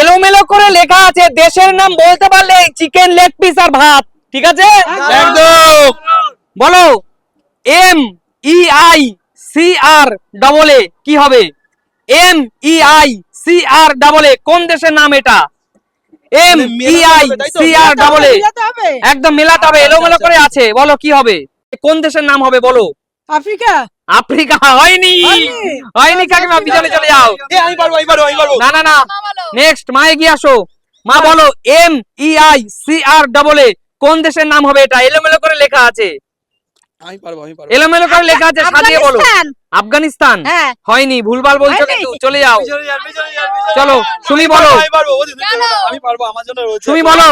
এলোমেলো করে লেখা আছে দেশের নাম বলতে পারলে চিকেন লেগ পিস আর ভাত ঠিক আছে? বলো M E I C R double A কি হবে? M E I C R double A কোন দেশের নাম এটা? M E I? C R double A একদম মেলাতে হবে এলোমেলো করে আছে। বলো কি হবে? কোন দেশের নাম হবে বলো। আফ্রিকা? আফ্রিকা হয়নি। হয়নি? হয়নি কাকিমা পিছনে চলে যাও। এ, আমি পারব আমি পারব আমি পারব। না না না। নেক্সট মা এগিয়ে আসো। মা বলো M E I C R double A কোন দেশের নাম হবে এটা? এলোমেলো করে লেখা আছে। আমি পারব আমি পারব। এলোমেলো করে লেখা আছে সাজিয়ে বলো। আফগানিস্তান। হ্যাঁ। হয়নি ভুলভাল বলছো কিন্তু চলে যাও। চলো আমি বলো। আমি পারব আমার জন্য রয়েছে। সুমি বলো।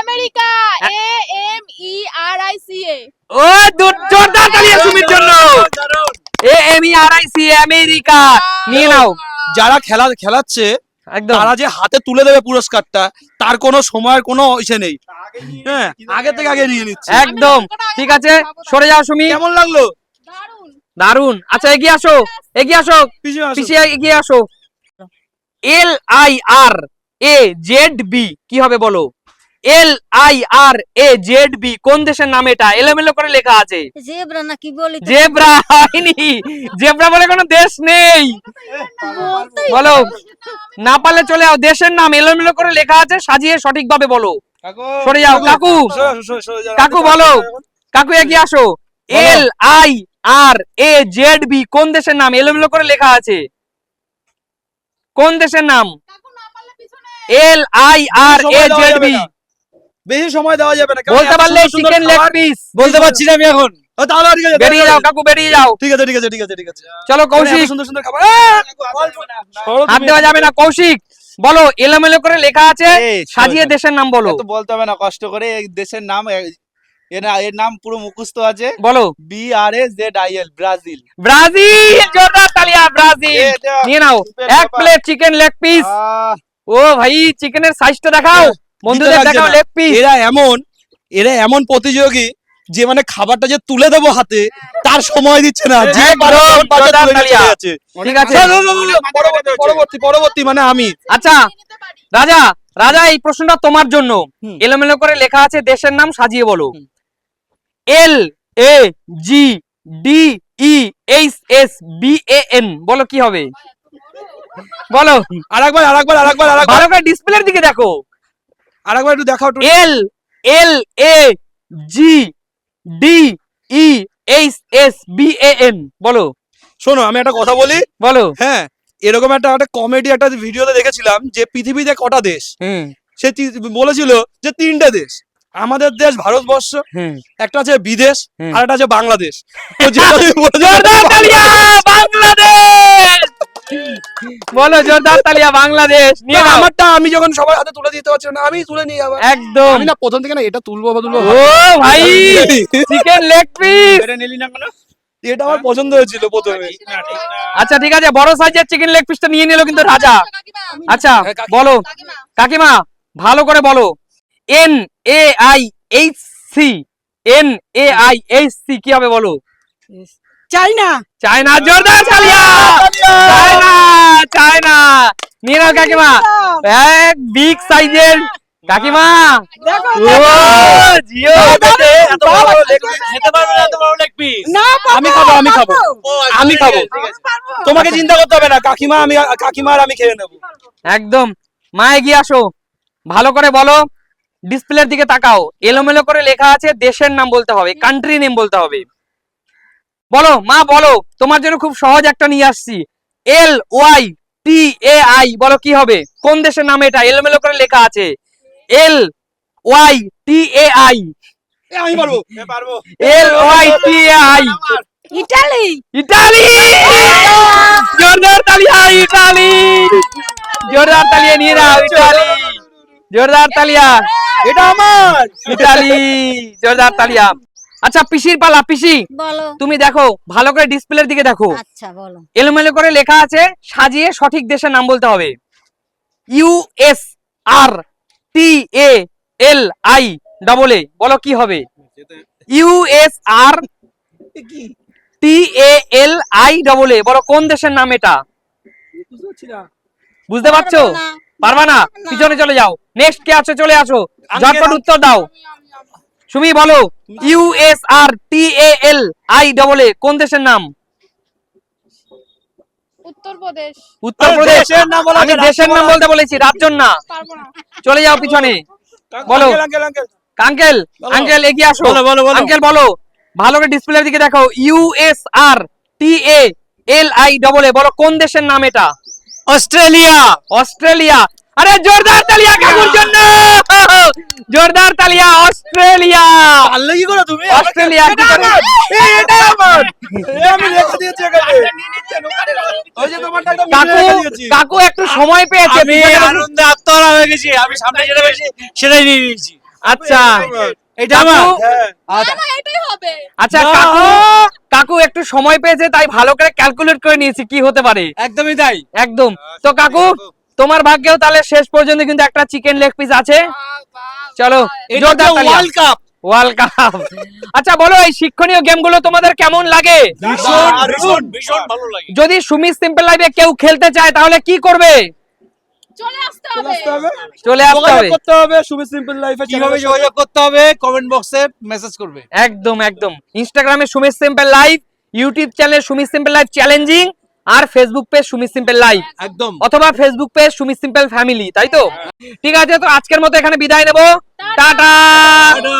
America A M E R I C A ও জোরদার তালিয়া সুমির জন্য দারুণ। A M E R I C America. নিয়ে নাও। যারা খেলা খেলাচ্ছে তারা যে হাতে তুলে দেবে পুরস্কারটা তার কোনো সময়ের কোনো ইসে নেই। হ্যাঁ আগে থেকে আগে নিয়ে নিচ্ছে। একদম। ঠিক আছে সরে যাও সুমি। কেমন লাগল? দারুণ আচ্ছা এগিয়ে আসো। এগিয়ে আসো। পিছিয়ে এগিয়ে আসো। L I R A Z B কি হবে বলো? L I R A Z B কোন দেশের নাম এটা? এলোমেলো করে লেখা আছে। জেব্রা না কি বলি জেব্রা হয়নি। জেব্রা বলে কোনো দেশ নেই। বলো না পারলে চলে যাও। দেশের নাম এলোমেলো করে লেখা আছে সাজিয়ে সঠিকভাবে বলো। সরে যাও, কাকু। সরে আসো, সরে- সরে যাও। কাকু বলো। কাকু এগিয়ে আসো। L I R A Z B কোন দেশের নাম? এলোমেলো করে লেখা আছে। কোন দেশের নাম? L I R A Z B. বেশি সময় দেওয়া যাবে না বলতে পারলে চিকেন লেগ পিস বলতে পারছি না আমি এখন। তাহলে ঠিক আছে বেরিয়ে যাও কাকু বেরিয়ে যাও। ঠিক আছে ঠিক আছে ঠিক আছে ঠিক আছে। চলো কৌশিক। সুন্দর সুন্দর খাবার হাত দেওয়া যাবে না কৌশিক। বলো এলোমেলো করে লেখা আছে সাজিয়ে দেশের নাম বলো। এত বলতে হবে না কষ্ট করে এই দেশের নাম এ- এর না- এর নাম পুরো মুখস্থ আছে। বলো। B R S Z I L Brazil. Brazil জোরদার তালিয়া ব্রাজিল। নিয়ে নাও এক প্লেট চিকেন লেগ পিস ও ভাই চিকেনের সাইজটা দেখাও। বন্ধুদের দেখাও লেগ পিস এরা এমন এরা এমন প্রতিযোগী যে মানে খাবারটা যে তুলে দেবো হাতে তার সময় দিচ্ছে না। যে একদম, পারে তখন পারে জোরদার তুলে নিয়ে তালিয়া। চলে যাচ্ছে। ঠিক আছে। না, না, না, না, না, পরবর্তী মানে আমি। আচ্ছা রাজা রাজা এই প্রশ্নটা তোমার জন্য। এলোমেলো করে লেখা আছে দেশের নাম সাজিয়ে বলো। L A G D E H S B A N বলো কি হবে? বলো। আরেকবার আরেকবার আরেকবার আরেকবার। ডিসপ্লের দিকে দেখো। আরেকবার একটু দেখাও L L A G D E H S B A N. বলো। শোনো আমি একটা কথা বলি। বলো। হ্যাঁ এরকম একটা একটা কমেডি একটা ভিডিওতে দেখেছিলাম যে পৃথিবীতে কটা দেশ? হুম। সে বলেছিল যে তিনটে দেশ। আমাদের দেশ ভারতবর্ষ হুম। একটা আছে বিদেশ আর একটা আছে বাংলাদেশ! বাংলাদেশ! বলো জোরদার তালিয়া বাংলাদেশ। নিয়ে আমারটা আমি যখন সবার হাতে তুলে দিতে পারছি না আমি তুলে নিই আবার। একদম। আমি না প্রথম থেকে না এটা তুলবো বা তুলবো। ও ভাই চিকেন লেগ পিস এটা নিলি না কেন? এটা আমার পছন্দ হয়েছিল প্রথমে। আচ্ছা ঠিক আছে বড় সাইজের চিকেন লেগ পিসটা নিয়ে নিল কিন্তু রাজা। আচ্ছা হ্যাঁ, বলো। কাকিমা ভালো করে বলো। N A I H C N A I H C কি হবে বলো? চাইনা চায়না জোরদার তালিয়া নিয়ে নাও কাকিমা। এক বিগ সাইজের কাকিমা। দেখো ও জিও বেটে এত বড় leg piece পারবে না, এত বড় leg না আমি খাব, আমি খাব। আমি খাব। তোমাকে চিন্তা করতে হবে না কাকিমা আমি কাকিমা আর আমি খেয়ে নেব। একদম। মা এগিয়ে আসো। ভালো করে বলো ডিসপ্লের দিকে তাকাও। এলোমেলো করে লেখা আছে দেশের নাম বলতে হবে কান্ট্রি নেম বলতে হবে। বলো মা বলো তোমার জন্য খুব সহজ একটা নিয়ে আসছি। এল ওয়াই টি এ আই বলো কি হবে? কোন দেশের নাম এটা? এলোমেলো করে লেখা আছে। L Y T A I A, আমি পারব। পারব। L Y T A I Italy. Italy! জোরদার তালিয়া ইটালি! জোরদার তালিয়া নিয়ে নাও ইটালি! জোরদার তালিয়া এটা আমার! ইটালি! জোরদার তালিয়া আচ্ছা পিসির পালা পিসি। বলো। তুমি দেখো ভালো করে ডিসপ্লের দিকে দেখো। আচ্ছা বলো। এলোমেলো করে লেখা আছে সাজিয়ে সঠিক দেশের নাম বলতে হবে। U S R T A L I double A বলো কি হবে? U S R T A L I double A বলো কোন দেশের নাম এটা? বুঝতে পারছ? পারবা না। পিছনে চলে যাও। নেক্সট কে আছে চলে আসো। ঝটপট উত্তর দাও। সুমি বলো। USR T A L I double A কোন দেশের নাম? উত্তরপ্রদেশ। উত্তরপ্রদেশ। দেশের নাম বলা আমি দেশের নাম বলতে বলেছি রাজ্যর না। চলে যাও পিছনে। বলো। Uncle, uncle, uncle. আঙ্কেল বলো। আঙ্কেল এগিয়ে আসো। বলো, বলো, বলো। আঙ্কেল বলো। ভালো করে ডিসপ্লের দিকে দেখো USR T A L I double A বলো কোন দেশের নাম এটা? অস্ট্রেলিয়া। অস্ট্রেলিয়া। আরে জোরদার তালিয়া কাকুর জন্য। জোরদার তালিয়া অস্ট্রেলিয়া। পারলে কি করে তুমি? অস্ট্রেলিয়া এটা আমার! এই, এটা আমার! আমি রেখে দিয়েছি এখানে। ওই যে তোমারটা একদম কাকু কাকু একটু সময় পেয়েছে আমি আনন্দে আত্মহারা হয়ে গেছি। আমি সামনে যেটা বেশি সেটাই নিয়ে নিয়েছি। আচ্ছা এটা আমার। কাকু হ্যাঁ। না এটাই হবে। আচ্ছা কাকু কাকু একটু সময় পেয়েছে তাই ভালো করে ক্যালকুলেট করে নিয়েছি কি হতে পারে? একদমই তাই। একদম। তো কাকু তোমার ভাগ্যেও তাহলে শেষ পর্যন্ত কিন্তু একটা চিকেন লেগ পিস আছে। চলো ওয়ার্ল্ড কাপ ওয়ার্ল্ড কাপ আচ্ছা বলো এই শিক্ষণীয় গেমগুলো তোমাদের কেমন লাগে? ভীষণ ভীষণ ভীষণ ভালো লাগে। যদি সুমি সিম্পল লাইফে কেউ খেলতে চায় তাহলে কি করবে? চলে আসতে হবে। চলে আসতে হবে। করতে হবে সুমি সিম্পল লাইফে কীভাবে যোগাযোগ করতে হবে কমেন্ট বক্সে মেসেজ করবে। একদম একদম। ইনস্টাগ্রামে Sumi simple life YouTube channel Sumi simple life challenging আর Facebook page Sumi simple live একদম। অথবা Facebook page Sumi simple family তাই তো? ঠিক আছে তো আজকের মতো এখানে বিদায় নেব। টাটা। টাটা।